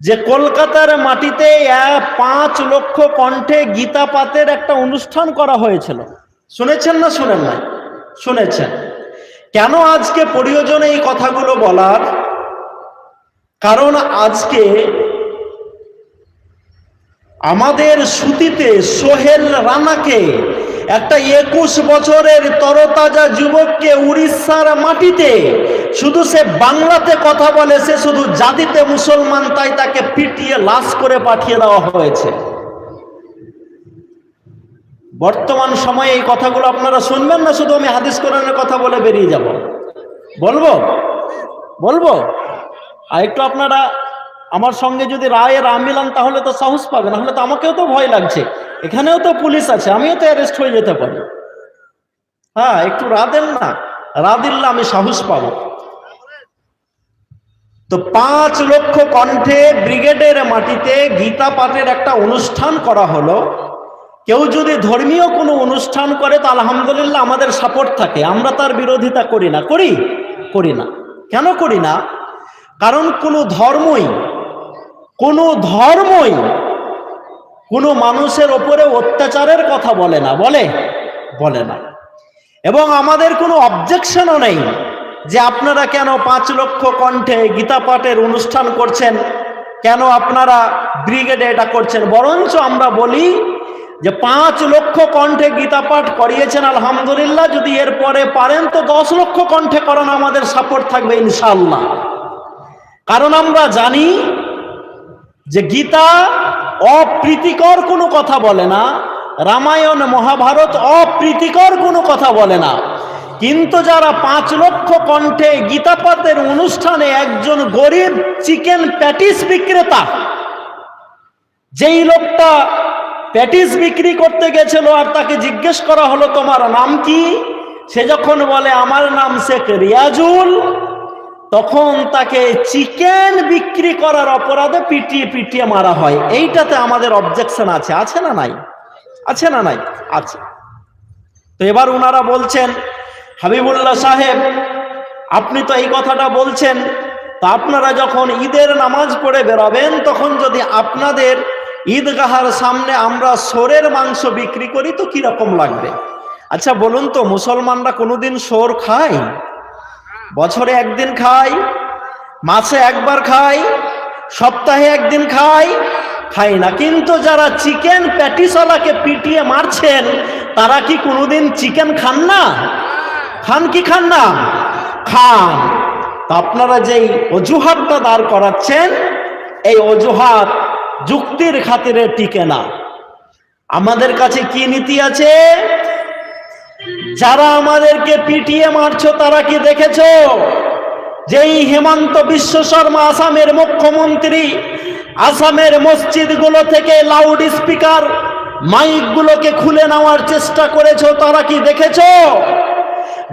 যে কলকাতার মাটিতে পাঁচ লক্ষ কণ্ঠে গীতা পাতের একটা অনুষ্ঠান করা হয়েছিল। শুনেছেন না শুনেন না শুনেছেন। কেন আজকে প্রয়োজন এই কথাগুলো বলার? কারণ আজকে আমাদের সুতিতে সোহেল রানাকে একটা একুশ বছরের তরতাজা যুবককে উড়িষ্যার মাটিতে, শুধু সে বাংলাতে কথা বলে, সে শুধু জাতিতে মুসলমান, তাই তাকে পিটিয়ে, লাশ করে পাঠিয়ে দেওয়া হয়েছে। বর্তমান সময়ে এই কথাগুলো আপনারা শুনবেন না, শুধু আমি হাদিস কোরআনের কথা বলে বেরিয়ে যাব। বলব? বলব? আর একটু আপনারা আমার সঙ্গে যদি রায়ে রা মিলান তাহলে তো সাহস পাবে না হলে তো আমাকেও তো ভয় লাগছে। এখানেও তো পুলিশ আছে, আমিও তো অ্যারেস্ট হয়ে যেতে পারি। হ্যাঁ একটু রা দেন না রা দিল্লা আমি সাহস পাবো। তো পাঁচ লক্ষ কণ্ঠে ব্রিগেডের মাটিতে গীতা পাঠের একটা অনুষ্ঠান করা হলো। কেউ যদি ধর্মীয় কোনো অনুষ্ঠান করে, তো আলহামদুলিল্লাহ আমাদের সাপোর্ট থাকে। আমরা তার বিরোধিতা করি না। করি? করি না। কেন করি না? কারণ কোনো ধর্মই কোনো ধর্মই কোনো মানুষের ওপরে অত্যাচারের কথা বলে না, বলে? বলে না। এবং আমাদের কোনো অবজেকশনও নেই যে আপনারা কেন পাঁচ লক্ষ কণ্ঠে গীতা পাঠের অনুষ্ঠান করছেন, কেন আপনারা ব্রিগেডে এটা করছেন? বরঞ্চ আমরা বলি যে পাঁচ লক্ষ কণ্ঠে গীতা পাঠ করিয়েছেন, আলহামদুলিল্লাহ, যদি এরপরে পারেন তো দশ লক্ষ কণ্ঠে করান, আমাদের সাপোর্ট থাকবে ইনশাল্লাহ কারণ আমরা জানি যে গীতা অপ্রীতিকর কোনো কথা বলে না, রামায়ণ, মহাভারত অপ্রীতিকর কোনো কথা বলে না। কিন্তু যারা পাঁচ লক্ষ কণ্ঠে গীতাপাতের অনুষ্ঠানে একজন গরিব চিকেন প্যাটিস বিক্রেতা, যেই লোকটা প্যাটিস বিক্রি করতে গেছিল আর তাকে জিজ্ঞেস করা হলো, তোমার নাম কি? সে যখন বলে, আমার নাম শেখ রিয়াজুল। তখন তাকে চিকেন বিক্রি করার অপরাধে পিটিয়ে পিটিয়ে মারা হয়। এইটাতে আমাদের অবজেকশন আছে। আছে না নাই? আছে না নাই? আছে। তো এবার ওনারা বলছেন, হাবিবুল্লাহ সাহেব, আপনি তো এই কথাটা বলছেন, তা আপনারা যখন ঈদের নামাজ পড়ে বেরোবেন, তখন যদি আপনাদের ঈদগাহার সামনে আমরা সোরের মাংস বিক্রি করি, তো কীরকম লাগবে? আচ্ছা বলুন তো, মুসলমানরা কোনোদিন সোর খায়? বছরে একদিন খাই, মাসে একবার খাই, সপ্তাহে একদিন খাই খাই না। কিন্তু যারা চিকেন প্যাটিসওয়ালাকে পিটিয়ে মারছেন, তারা কি কোনোদিন চিকেন খান না? খান কি খান না? খান। তো আপনারা যেই অজুহাতটা দাঁড় করাচ্ছেন, এই অজুহাত যুক্তির খাতিরে টিকে না। আমাদের কাছে কি নীতি আছে? যারা আমাদেরকে পিটিয়ে মারছো, তারা কি দেখেছ? যেই হেমন্ত বিশ্ব শর্মা আসামের মুখ্যমন্ত্রী, আসামের মসজিদগুলো থেকে লাউড স্পিকার মাইকগুলোকে খুলে নেওয়ার চেষ্টা করেছ, তারা কি দেখেছ?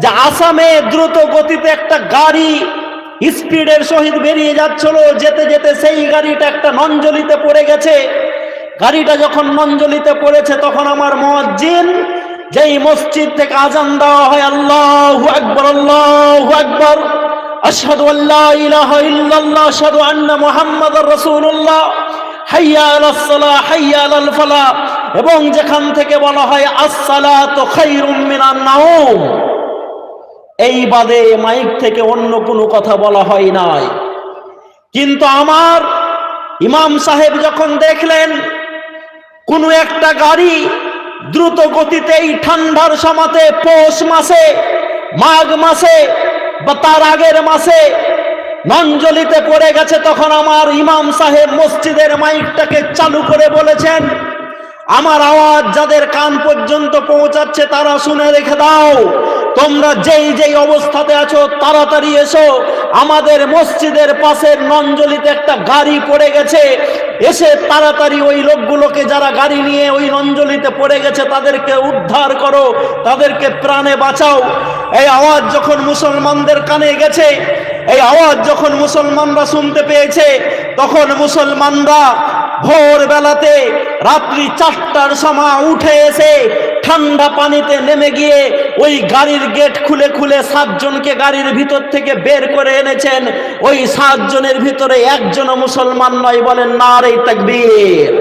যে আসামে দ্রুত গতিতে একটা গাড়ি স্পিডের সহিত বেরিয়ে যাচ্ছিল, যেতে যেতে সেই গাড়িটা একটা নঞ্জলিতে পড়ে গেছে। গাড়িটা যখন নঞ্জলিতে পড়েছে, তখন আমার মজ্জিন যেই মসজিদ থেকে আজান দেওয়া হয়, আল্লাহু আকবার আল্লাহু আকবার। আশহাদু আল্লা ইলাহা ইল্লাল্লাহ, আশহাদু আন্না মুহাম্মাদার রাসূলুল্লাহ। হাইয়া আলাস সালাহ হাইয়া আলাল ফালাহ এবং যেখান থেকে বলা হয়, আসসালাতু খায়রুম মিনান নাওম। এই বাদে মাইক থেকে অন্য কোনো কথা বলা হয় নাই। কিন্তু আমার ইমাম সাহেব যখন দেখলেন, কোনো একটা গাড়ি দ্রুত গতিতে এই ঠান্ডার সমাতে পৌষ মাসে, মাঘ মাসে বা তার আগের মাসে নঞ্জলিতে পড়ে গেছে তখন আমার ইমাম সাহেব মসজিদের মাইকটাকে চালু করে বলেছেন, আমার আওয়াজ যাদের কান পর্যন্ত পৌঁছাচ্ছে তারা শুনে রেখে দাও। তোমরা যেই যেই অবস্থাতে আছো, তাড়াতাড়ি এসো। আমাদের মসজিদের পাশের নঞ্জলিতে একটা গাড়ি পড়ে গেছে। এসে তাড়াতাড়ি ওই লোকগুলোকে যারা গাড়ি নিয়ে ওই নঞ্জলিতে পড়ে গেছে, তাদেরকে উদ্ধার করো, তাদেরকে প্রাণে বাঁচাও। এই আওয়াজ যখন মুসলমানদের কানে গেছে এই আওয়াজ যখন মুসলমানরা শুনতে পেয়েছে, তখন মুসলমানরা ভোর বেলাতে রাত্রি চারটার সময় উঠে এসে ঠান্ডা পানিতে নেমে গিয়ে ওই গাড়ির গেট খুলে খুলে সাতজনকে গাড়ির ভিতর থেকে বের করে এনেছেন। ওই সাতজনের ভিতরে একজনও মুসলমান নয় বলেন না রে তাকবীর।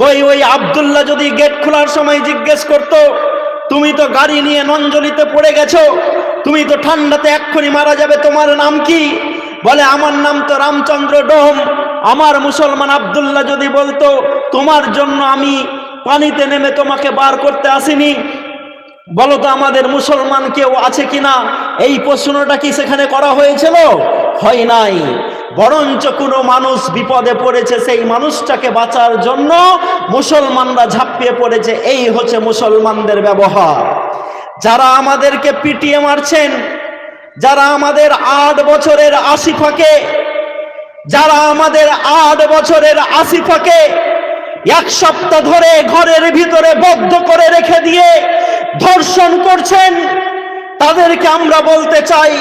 কই ওই আব্দুল্লাহ যদি গেট খোলার সময় জিজ্ঞেস করত, তুমি তো গাড়ি নিয়ে নঞ্জলিতে পড়ে গেছো তুমি তো ঠান্ডাতে এক্ষুনি মারা যাবে, তোমার নাম কি? বলে, আমার নাম তো রামচন্দ্র ডোম। আমার মুসলমান আব্দুল্লাহ যদি বলতো, তোমার জন্য আমি পানিতে নেমে তোমাকে বার করতে আসিনি। বলো তো, আমাদের মুসলমান কেউ আছে কিনা? এই প্রশ্নটা কি সেখানে করা হয়েছিল? হয় নাই। বরঞ্চ কোনো মানুষ বিপদে পড়েছে, সেই মানুষটাকে বাঁচার জন্য মুসলমানরা ঝাঁপিয়ে পড়েছে। এই হচ্ছে মুসলমানদের ব্যবহার। যারা আমাদেরকে পিটিয়ে মারছেন, যারা আমাদের আট বছরের আশিফাকে যারা আমাদের আট বছরের আশিফাকে এক সপ্তাহ ধরে ঘরের ভিতরে বদ্ধ করে রেখে দিয়ে ধর্ষণ করছেন, তাদেরকে আমরা বলতে চাই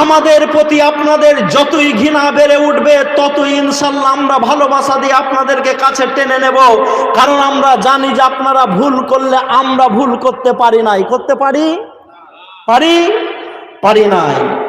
আমাদের প্রতি আপনাদের যতই ঘৃণা বেড়ে উঠবে, ততই ইনশাল্লাহ আমরা ভালোবাসা দিয়ে আপনাদেরকে কাছে টেনে নেব। কারণ আমরা জানি যে আপনারা ভুল করলে আমরা ভুল করতে পারি নাই। করতে পারি? পারি? পারি নাই।